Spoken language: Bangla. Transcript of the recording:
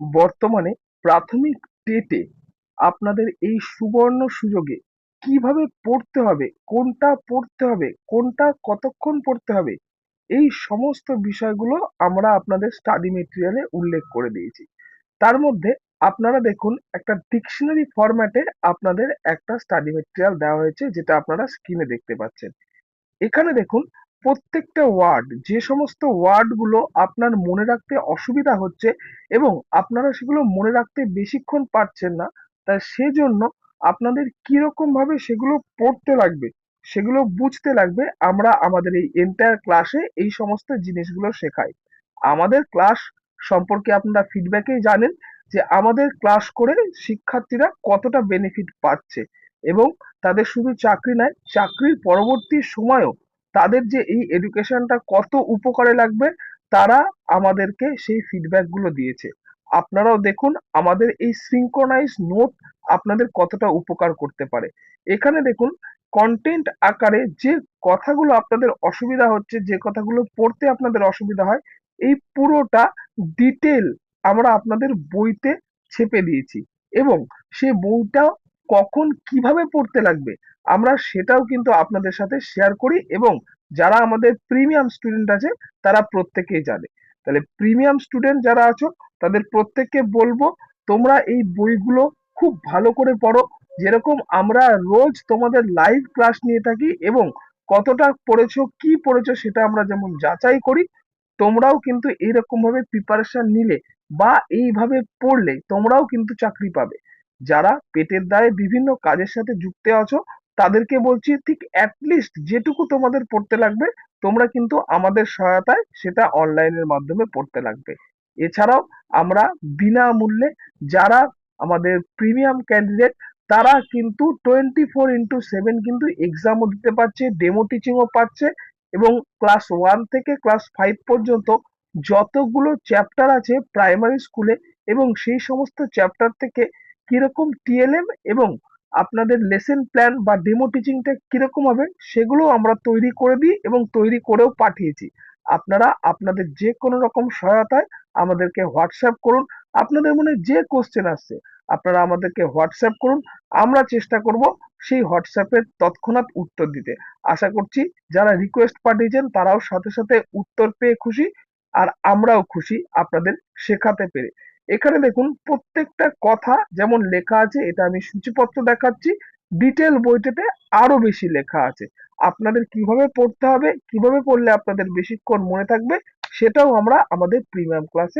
বর্তমানে প্রাথমিক টেটে আপনাদের এই সুবর্ণ সুযোগে কীভাবে পড়তে হবে, কোনটা পড়তে হবে, কোনটা কতক্ষণ পড়তে হবে, এই সমস্ত বিষয়গুলো আমরা আপনাদের স্টাডি মেটেরিয়ালে উল্লেখ করে দিয়েছি। তার মধ্যে আপনারা দেখুন একটা ডিকশনারি ফরম্যাটে আপনাদের একটা স্টাডি মেটেরিয়াল দেওয়া হয়েছে যেটা আপনারা স্ক্রিনে দেখতে পাচ্ছেন। এখানে দেখুন প্রত্যেকটা ওয়ার্ড যে সমস্ত ওয়ার্ডগুলো আপনার মনে রাখতে অসুবিধা হচ্ছে এবং আপনারা সেগুলো মনে রাখতে বেশিক্ষণ পারছেন না তাই সেজন্য আপনাদের কীরকম ভাবে সেগুলো পড়তে লাগবে, সেগুলো বুঝতে লাগবে, আমরা আমাদের এই এন্টায়ার ক্লাসে এই সমস্ত জিনিসগুলো শেখাই। আমাদের ক্লাস সম্পর্কে আপনারা ফিডব্যাকেই জানেন যে আমাদের ক্লাস করে শিক্ষার্থীরা কতটা বেনিফিট পাচ্ছে এবং তাদের শুধু চাকরি নয়, চাকরির পরবর্তী সময়েও তাদের যে এই এডুকেশনটা কত উপকারে লাগবে, তারা আমাদেরকে সেই ফিডব্যাকগুলো দিয়েছে। আপনারাও দেখুন, আমাদের এই সিঙ্ক্রোনাইজ নোট আপনাদের কতটা উপকার করতে পারে। এখানে দেখুন কন্টেন্ট আকারে যে কথাগুলো আপনাদের অসুবিধা হচ্ছে, যে কথাগুলো পড়তে আপনাদের অসুবিধা হয়, এই পুরোটা ডিটেল আমরা আপনাদের বইতে ছেপে দিয়েছি। এবং সে বইটা কখন কীভাবে পড়তে লাগবে আমরা সেটাও কিন্তু আপনাদের সাথে শেয়ার করি এবং যারা আমাদের প্রিমিয়াম স্টুডেন্ট আছে, তারা প্রত্যেকেই জানে। তাহলে প্রিমিয়াম স্টুডেন্ট যারা আছো, তাদের প্রত্যেককে বলব, তোমরা এই বইগুলো খুব ভালো করে পড়ো। যেরকম আমরা রোজ তোমাদের লাইভ ক্লাস নিয়ে থাকি এবং কতটা পড়েছো, কি পড়েছো সেটা আমরা যেমন যাচাই করি, তোমরাও কিন্তু এইরকম ভাবে প্রিপারেশন নিলে বা এইভাবে পড়লে তোমরাও কিন্তু চাকরি পাবে। যারা পেটের দায়ে বিভিন্ন কাজের সাথে যুক্ত আছো তাদেরকে বলছি, ঠিক অ্যাটলিস্ট যেটুকু তোমাদের পড়তে লাগবে, তোমরা কিন্তু আমাদের সহায়তায় সেটা অনলাইনের মাধ্যমে পড়তে লাগবে। এছাড়াও আমরা বিনামূল্যে যারা আমাদের প্রিমিয়াম ক্যান্ডিডেট তারা কিন্তু টোয়েন্টি ফোর ইন্টু সেভেন কিন্তু এক্সামও দিতে পারছে ডেমো টিচিংও পাচ্ছে এবং ক্লাস ওয়ান থেকে ক্লাস ফাইভ পর্যন্ত যতগুলো চ্যাপ্টার আছে প্রাইমারি স্কুলে এবং সেই সমস্ত চ্যাপ্টার থেকে কীরকম টিএলএম এবং আপনাদের লেসন প্ল্যান বা ডেমো টিচিংটা কীরকম হবে সেগুলো আমরা তৈরি করে দিই এবং তৈরি করেও পাঠিয়েছি। আপনারা আপনাদের যে কোনো রকম সহায়তায় আমাদেরকে হোয়াটসঅ্যাপ করুন। আপনাদের মনে যে কোশ্চেন আসছে, আপনারা আমাদেরকে হোয়াটসঅ্যাপ করুন। আমরা চেষ্টা করব সেই হোয়াটসঅ্যাপের তৎক্ষণাৎ উত্তর দিতে। আশা করছি যারা রিকোয়েস্ট পাঠিয়েছেন তারাও সাথে সাথে উত্তর পেয়ে খুশি আর আমরাও খুশি আপনাদের শেখাতে পেরে। এখানে দেখুন প্রত্যেকটা কথা যেমন লেখা আছে, এটা আমি সূচিপত্র দেখাচ্ছি ডিটেল বইটাতে আরও বেশি লেখা আছে। আপনাদের কীভাবে পড়তে হবে, কীভাবে পড়লে আপনাদের বেশিক্ষণ মনে থাকবে, সেটাও আমরা আমাদের প্রিমিয়াম ক্লাসে